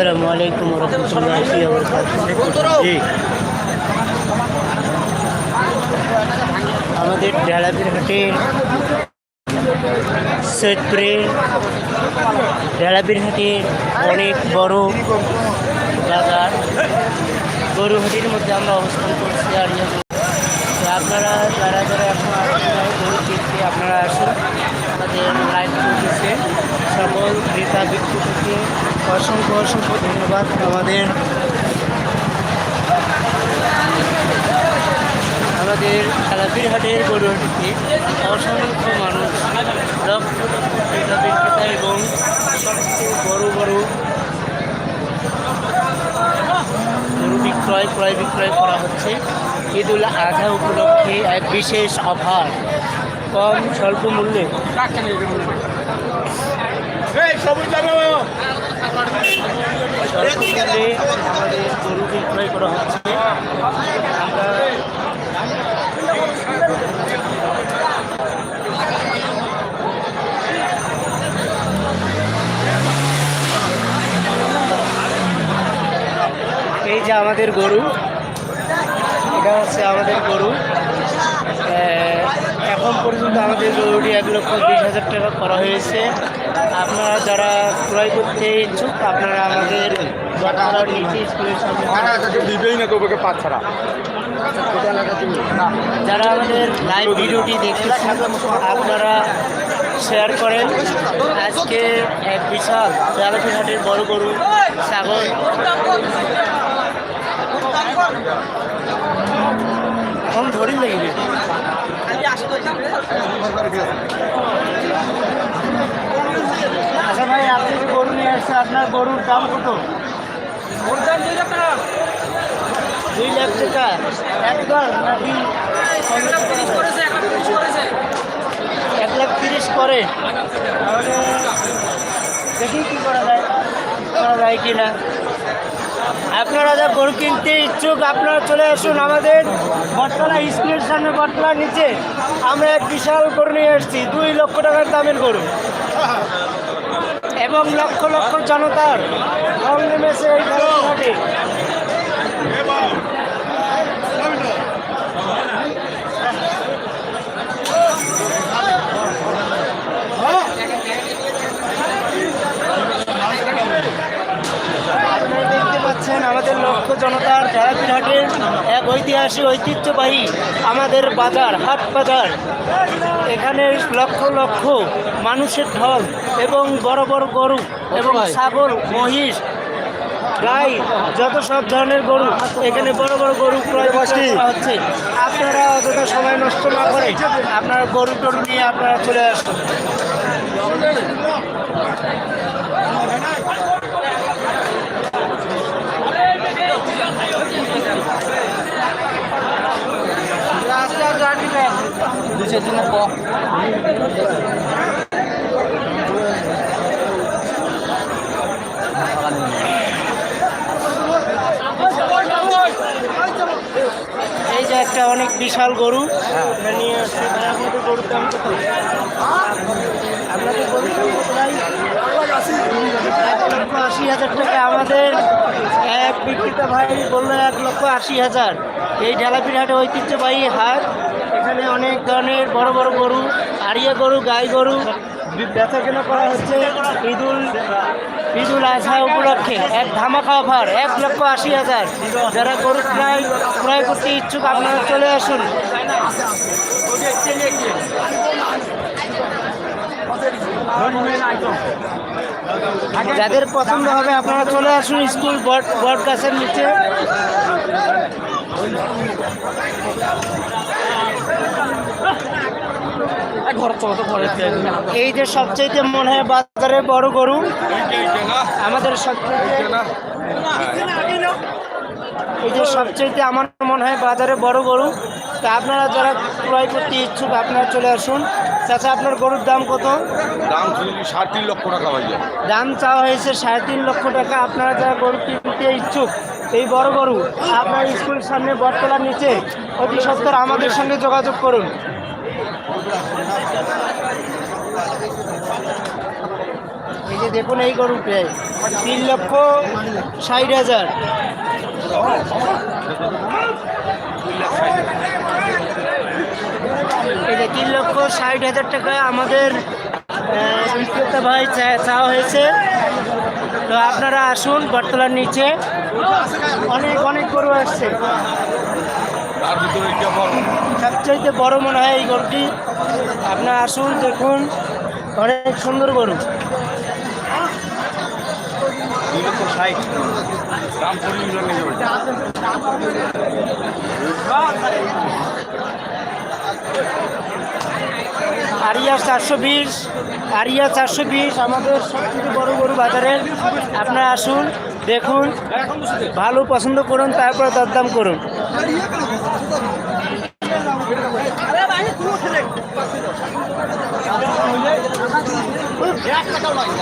আসসালামু আলাইকুম রহমতুল্লাহি আমাদের ঢেলাপির হাটে সৈয়দপুরে ঢেলাপির হাটে অনেক বড় বাজার। গরুহাটির মধ্যে আমরা অবস্থান করছি আর আপনারা যারা যারা এখন গরু আপনারা আসুন। আমাদের লাইভ চলতেছে সকল ক্রেতা, বিক্রেতাকে অসংখ্য অসংখ্য ধন্যবাদ আমাদের। আমাদের খেলাপির হাটের গরুহাটিতে অসংখ্য মানুষ, লক্ষ লক্ষ ক্রেতা, বিক্রেতা এবং সবচেয়ে বড় বড় গরু বিক্রয়, ক্রয় বিক্রয় করা হচ্ছে। ঈদ উল আজহা উপলক্ষে এক বিশেষ অফার। কম স্বল্প মূল্যে। স্বল্প মূল্যে আমাদের গরু বিক্রয় করা হচ্ছে। এই যে আমাদের গরু। এটা হচ্ছে আমাদের গরু। এখন পর্যন্ত আমাদের গরুটি এক লক্ষ বিশ হাজার টাকা করা হয়েছে। আপনারা যারা ক্রয় করতে ইচ্ছুক আপনারা আমাদের তোকে পাঁচ ছাড়া। যারা আমাদের লাইভ ভিডিওটি দেখতেছেন আপনারা শেয়ার করেন। আজকে এক বিশাল জালাপি হাটের বড় গরু ছাগল। আচ্ছা ভাই আপনি যে গরু নিয়ে আসছেন আপনার গরুর দাম কত? দুই লাখ টাকা। নাকি এক লাখ তিরিশ করে? দেখি কি করা যায়। করা যায় কি না? আপনারা যা গরু কিনতে ইচ্ছুক, আপনারা চলে আসুন আমাদের বটতলা স্কুলের সামনে, বটতলার নিচে। আমরা এক বিশাল গরু নিয়ে এসেছি, দুই লক্ষ টাকার দামের গরু। এবং লক্ষ লক্ষ জনতার রং নেমেছে এই আপনারা দেখতে পাচ্ছেন আমাদের লক্ষ্য জনতার ঢেলাপিরহাটের এক ঐতিহাসিক ঐতিহ্যবাহী আমাদের বাজার হাট বাজার। এখানে লক্ষ লক্ষ মানুষের ঢল এবং বড় বড় গরু এবং ছাগল মহিষ গাই যত সব ধরনের গরু এখানে বড় বড় গরু ক্রয় হচ্ছে। আপনারা অতটা সময় নষ্ট না করে আপনারা গরু টরু নিয়ে আপনারা চলে আসুন। এই যে একটা অনেক বিশাল গরু নিয়ে আসছে গরুর দাম কত? আপনাদের গরুর দাম কত ভাই? এক লক্ষ আশি হাজার টাকা আমাদের এক বিক্রেতা ভাই বলল এক লক্ষ আশি হাজার। এই ঢেলাপির হাটে ঐতিহ্যবাহী হাট এখানে অনেক ধরনের বড় বড় গরু আড়িয়া গরু গাই গরু। বেচা কেনা করা হচ্ছে ঈদুল ঈদুল আজহা উপলক্ষে এক ধামাকা অফার এক লক্ষ আশি হাজার। যারা গরু ক্রয় ক্রয় করতে ইচ্ছুক আপনারা চলে আসুন। যাদের পছন্দ হবে আপনারা চলে আসুন স্কুল বট বট গাছের নিচে। এই যে সবচেয়ে মনে হয় বাজারে বড় গরু আমাদের সবচেয়ে এই যে সবচেয়ে আমার মনে হয় বাজারে বড় গরু তা আপনারা যারা ক্রয় করতে ইচ্ছুক আপনারা চলে আসুন। চাচা আপনার গরুর দাম কত? দাম সাড়ে তিন লক্ষ টাকা ভাইয়া? দাম চাওয়া হয়েছে সাড়ে তিন লক্ষ টাকা। আপনারা যারা গরু কিনতে ইচ্ছুক এই বড় গরু আপনার স্কুলের সামনে বটতলার নিচে অতি সত্তর আমাদের সঙ্গে যোগাযোগ করুন। এই যে দেখুন এই গরুটা তিন লক্ষ ষাট হাজার। এই যে তিন লক্ষ ষাট হাজার টাকা আমাদের বিক্রেতা ভাই চাওয়া হয়েছে। তো আপনারা আসুন, বটতলার নিচে। অনেক অনেক গরু আসছে। তার ভিতরে এটা বড়? সবচাইতে বড় মনে হয় এই গরুটি। আপনারা আসুন দেখুন। অনেক সুন্দর গরু। আরিয়া চারশো বিশ আরিয়া চারশো বিশ আমাদের সবথেকে বড় গরু বাজারের। আপনারা আসুন দেখুন। ভালো পছন্দ করুন তারপরে দরদাম করুন। 到了一个，